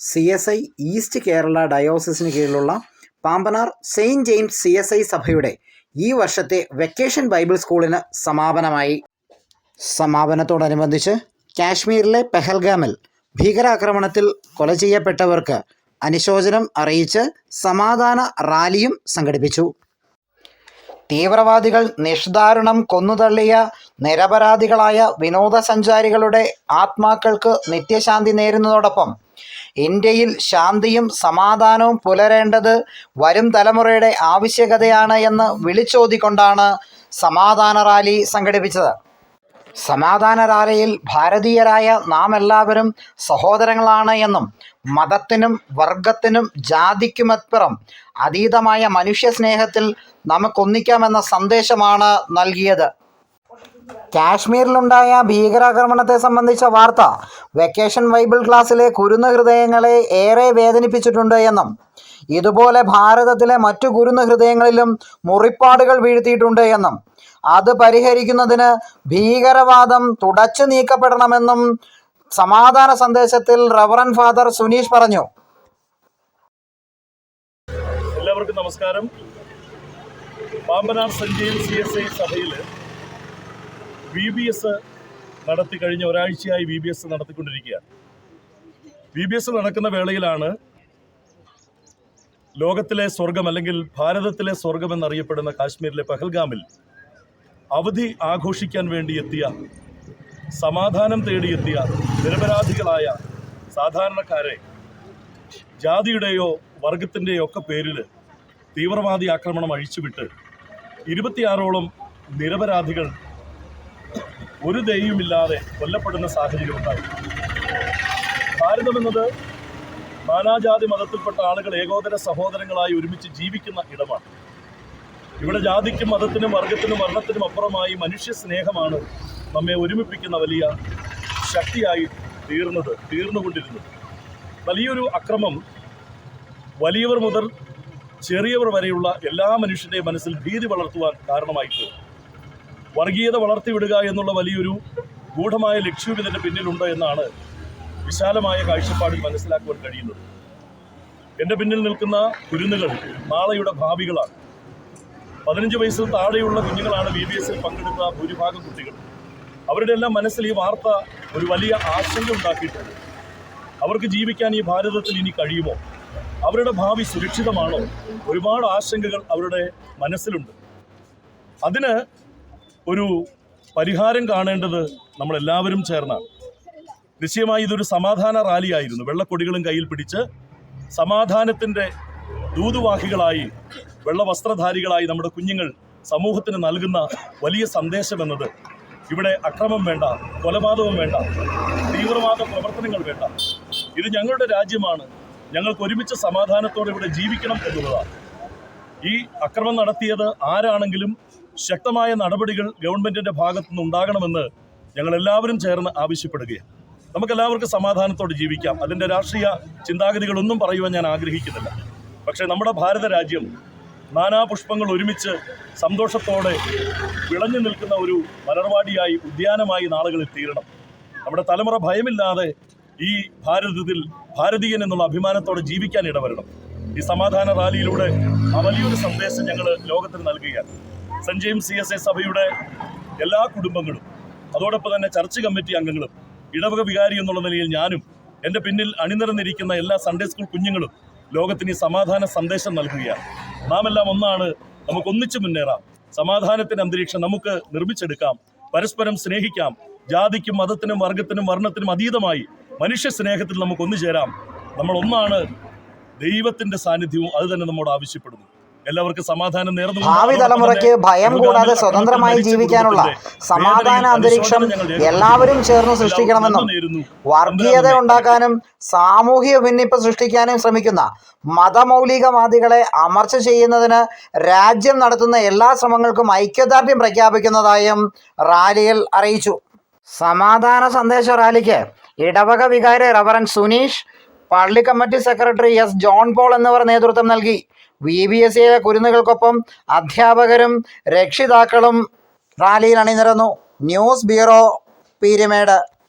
C S I East Kerala ഡയോസിസിന് കീഴിലുള്ള Pampanar Saint James C S I സഭയുടെ ഈ വർഷത്തെ വെക്കേഷൻ ബൈബിൾ സ്കൂളിന് സമാപനമായി. സമാപനത്തോടനുബന്ധിച്ച് കാശ്മീരിലെ പെഹൽഗാമിൽ ഭീകരാക്രമണത്തിൽ കൊല ചെയ്യപ്പെട്ടവർക്ക് അനുശോചനം അറിയിച്ച് സമാധാന റാലിയും സംഘടിപ്പിച്ചു. തീവ്രവാദികൾ നിഷ്ധാരണം കൊന്നുതള്ളിയ നിരപരാധികളായ വിനോദസഞ്ചാരികളുടെ ആത്മാക്കൾക്ക് നിത്യശാന്തി നേരുന്നതോടൊപ്പം ഇന്ത്യയിൽ ശാന്തിയും സമാധാനവും പുലരേണ്ടത് വരും തലമുറയുടെ ആവശ്യകതയാണ് എന്ന് വിളിച്ചോതിക്കൊണ്ടാണ് സമാധാന റാലി സംഘടിപ്പിച്ചത്. സമാധാന റാലിയിൽ ഭാരതീയരായ നാം എല്ലാവരും സഹോദരങ്ങളാണ് എന്നും മതത്തിനും വർഗത്തിനും ജാതിക്കുമപ്പുറം അതീതമായ മനുഷ്യ സ്നേഹത്തിൽ നമുക്കൊന്നിക്കാമെന്ന സന്ദേശമാണ് നൽകിയത്. കാശ്മീരിലുണ്ടായ ഭീകരാക്രമണത്തെ സംബന്ധിച്ച വാർത്ത വെക്കേഷൻ ബൈബിൾ ക്ലാസ്സിലെ കുരുന്ന ഹൃദയങ്ങളെ ഏറെ വേദനിപ്പിച്ചിട്ടുണ്ട് എന്നും ഇതുപോലെ ഭാരതത്തിലെ മറ്റു കുരുന്ന ഹൃദയങ്ങളിലും മുറിപ്പാടുകൾ വീഴ്ത്തിയിട്ടുണ്ട് എന്നും അത് പരിഹരിക്കുന്നതിന് ഭീകരവാദം തുടച്ചു നീക്കപ്പെടണമെന്നും സമാധാന സന്ദേശത്തിൽ റവറൻ ഫാദർ സുനീഷ് പറഞ്ഞു. എല്ലാവർക്കും നമസ്കാരം. Pampanar James C S I സഭയിൽ വി ബി എസ് നടത്തി കഴിഞ്ഞ ഒരാഴ്ചയായി വി ബി എസ് നടത്തിക്കൊണ്ടിരിക്കുകയാണ്. വി ബി എസ് നടക്കുന്ന വേളയിലാണ് ലോകത്തിലെ സ്വർഗം അല്ലെങ്കിൽ ഭാരതത്തിലെ സ്വർഗം എന്നറിയപ്പെടുന്ന കാശ്മീരിലെ പഹൽഗാമിൽ അവധി ആഘോഷിക്കാൻ വേണ്ടി എത്തിയ സമാധാനം തേടിയെത്തിയ നിരപരാധികളായ സാധാരണക്കാരെ ജാതിയുടെയോ വർഗത്തിന്റെയോ ഒക്കെ പേരിൽ തീവ്രവാദി ആക്രമണം അഴിച്ചുവിട്ട് ഇരുപത്തിയാറോളം നിരപരാധികൾ ഒരു ദയുമില്ലാതെ കൊല്ലപ്പെടുന്ന സാഹചര്യം ഉണ്ടായി ഭാരതം എന്നത് നാനാജാതി മതത്തിൽപ്പെട്ട ആളുകൾ ഏകോദര സഹോദരങ്ങളായി ഒരുമിച്ച് ജീവിക്കുന്ന ഇടമാണ്. ഇവിടെ ജാതിക്കും മതത്തിനും വർഗത്തിനും വർണത്തിനും അപ്പുറമായി മനുഷ്യ സ്നേഹമാണ് നമ്മെ ഒരുമിപ്പിക്കുന്ന വലിയ ശക്തിയായി തീർന്നത് തീർന്നുകൊണ്ടിരുന്നത്. വലിയൊരു അക്രമം വലിയവർ മുതൽ ചെറിയവർ വരെയുള്ള എല്ലാ മനുഷ്യന്റെയും മനസ്സിൽ ഭീതി വളർത്തുവാൻ കാരണമായിട്ട് വർഗീയത വളർത്തിവിടുക എന്നുള്ള വലിയൊരു ഗൂഢമായ ലക്ഷ്യം ഇതിന്റെ പിന്നിലുണ്ട് എന്നാണ് വിശാലമായ കാഴ്ചപ്പാടിൽ മനസ്സിലാക്കുവാൻ കഴിയുന്നത്. എന്റെ പിന്നിൽ നിൽക്കുന്ന കുരുന്നുകൾ നാളെയുടെ ഭാവികളാണ്. പതിനഞ്ച് വയസ്സിൽ താഴെയുള്ള കുഞ്ഞുങ്ങളാണ് ബി ബി എസിൽ പങ്കെടുത്ത ഭൂരിഭാഗം കുട്ടികൾ. അവരുടെ എല്ലാം മനസ്സിൽ ഈ വാർത്ത ഒരു വലിയ ആശങ്ക ഉണ്ടാക്കിയിട്ടുണ്ട്. അവർക്ക് ജീവിക്കാൻ ഈ ഭാരതത്തിൽ ഇനി കഴിയുമോ? അവരുടെ ഭാവി സുരക്ഷിതമാണോ? ഒരുപാട് ആശങ്കകൾ അവരുടെ മനസ്സിലുണ്ട്. അതിന് ഒരു പരിഹാരം കാണേണ്ടത് നമ്മളെല്ലാവരും ചേർന്നാണ്. നിശ്ചയമായി ഇതൊരു സമാധാന റാലിയായിരുന്നു. വെള്ളക്കൊടികളും കയ്യിൽ പിടിച്ച് സമാധാനത്തിന്റെ ദൂതുവാഹികളായി വെള്ളവസ്ത്രധാരികളായി നമ്മുടെ കുഞ്ഞുങ്ങൾ സമൂഹത്തിന് നൽകുന്ന വലിയ സന്ദേശമെന്നത്. ഇവിടെ അക്രമം വേണ്ട കൊലപാതകം വേണ്ട തീവ്രവാദ പ്രവർത്തനങ്ങൾ വേണ്ട. ഇത് ഞങ്ങളുടെ രാജ്യമാണ്. ഞങ്ങൾക്ക് ഒരുമിച്ച് സമാധാനത്തോടെ ഇവിടെ ജീവിക്കണം എന്നുള്ളതാണ്. ഈ അക്രമം നടത്തിയത് ആരാണെങ്കിലും ശക്തമായ നടപടികൾ ഗവൺമെന്റിന്റെ ഭാഗത്തുനിന്ന് ഉണ്ടാകണമെന്ന് ഞങ്ങൾ എല്ലാവരും ചേർന്ന് ആവശ്യപ്പെടുകയാണ്. നമുക്കെല്ലാവർക്കും സമാധാനത്തോടെ ജീവിക്കാം. അതിന്റെ രാഷ്ട്രീയ ചിന്താഗതികളൊന്നും പറയുവാൻ ഞാൻ ആഗ്രഹിക്കുന്നില്ല. പക്ഷേ നമ്മുടെ ഭാരത രാജ്യം നാനാപുഷ്പങ്ങൾ ഒരുമിച്ച് സന്തോഷത്തോടെ വിളഞ്ഞു നിൽക്കുന്ന ഒരു മലർവാടിയായി ഉദ്യാനമായി നാളുകളിൽ തീരണം. നമ്മുടെ തലമുറ ഭയമില്ലാതെ ഈ ഭാരതത്തിൽ ഭാരതീയൻ എന്നുള്ള അഭിമാനത്തോടെ ജീവിക്കാൻ ഇടവരണം. ഈ സമാധാന റാലിയിലൂടെ ആ വലിയൊരു സന്ദേശം ഞങ്ങൾ ലോകത്തിന് നൽകുകയാണ്. Saint James C S A സഭയുടെ എല്ലാ കുടുംബങ്ങളും അതോടൊപ്പം തന്നെ ചർച്ച് കമ്മിറ്റി അംഗങ്ങളും ഇടവക വികാരി എന്നുള്ള നിലയിൽ ഞാനും എന്റെ പിന്നിൽ അണിനിരന്നിരിക്കുന്ന എല്ലാ സൺഡേ സ്കൂൾ കുഞ്ഞുങ്ങളും ലോകത്തിന് ഈ സമാധാന സന്ദേശം നൽകുകയാണ്. നാം എല്ലാം ഒന്നാണ് നമുക്ക് ഒന്നിച്ചു മുന്നേറാം. സമാധാനത്തിന്റെ അന്തരീക്ഷം നമുക്ക് നിർമ്മിച്ചെടുക്കാം. പരസ്പരം സ്നേഹിക്കാം. ജാതിക്കും മതത്തിനും വർഗത്തിനും വർണത്തിനും അതീതമായി മനുഷ്യ സ്നേഹത്തിൽ നമുക്ക് ഒന്നുചേരാം. നമ്മൾ ഒന്നാണ് ദൈവത്തിന്റെ സാന്നിധ്യവും അത് തന്നെ നമ്മോട് ആവശ്യപ്പെടുന്നു. എല്ലാവർക്കും സമാധാനം നേർന്നു ഭാവി തലമുറയ്ക്ക് ഭയം കൂടാതെ സ്വതന്ത്രമായി ജീവിക്കാനുള്ള സമാധാന അന്തരീക്ഷം എല്ലാവരും ചേർന്ന് സൃഷ്ടിക്കണമെന്നും വർഗീയത ഉണ്ടാക്കാനും സാമൂഹിക ഭിന്നിപ്പ് സൃഷ്ടിക്കാനും ശ്രമിക്കുന്ന മതമൗലികവാദികളെ അമർച്ച ചെയ്യുന്നതിന് രാജ്യം നടത്തുന്ന എല്ലാ ശ്രമങ്ങൾക്കും ഐക്യദാർഢ്യം പ്രഖ്യാപിക്കുന്നതായും റാലിയിൽ അറിയിച്ചു. സമാധാന സന്ദേശ റാലിക്ക് ഇടവക വികാരി റവറൻ സുനീഷ് പള്ളി committee secretary S John Paul എന്നിവർ നേതൃത്വം നൽകി. വി ബി എസ് സിയിലെ കുരുന്നുകൾക്കൊപ്പം അധ്യാപകരും രക്ഷിതാക്കളും റാലിയിൽ അണിനിരന്നു. News bureau Peermade.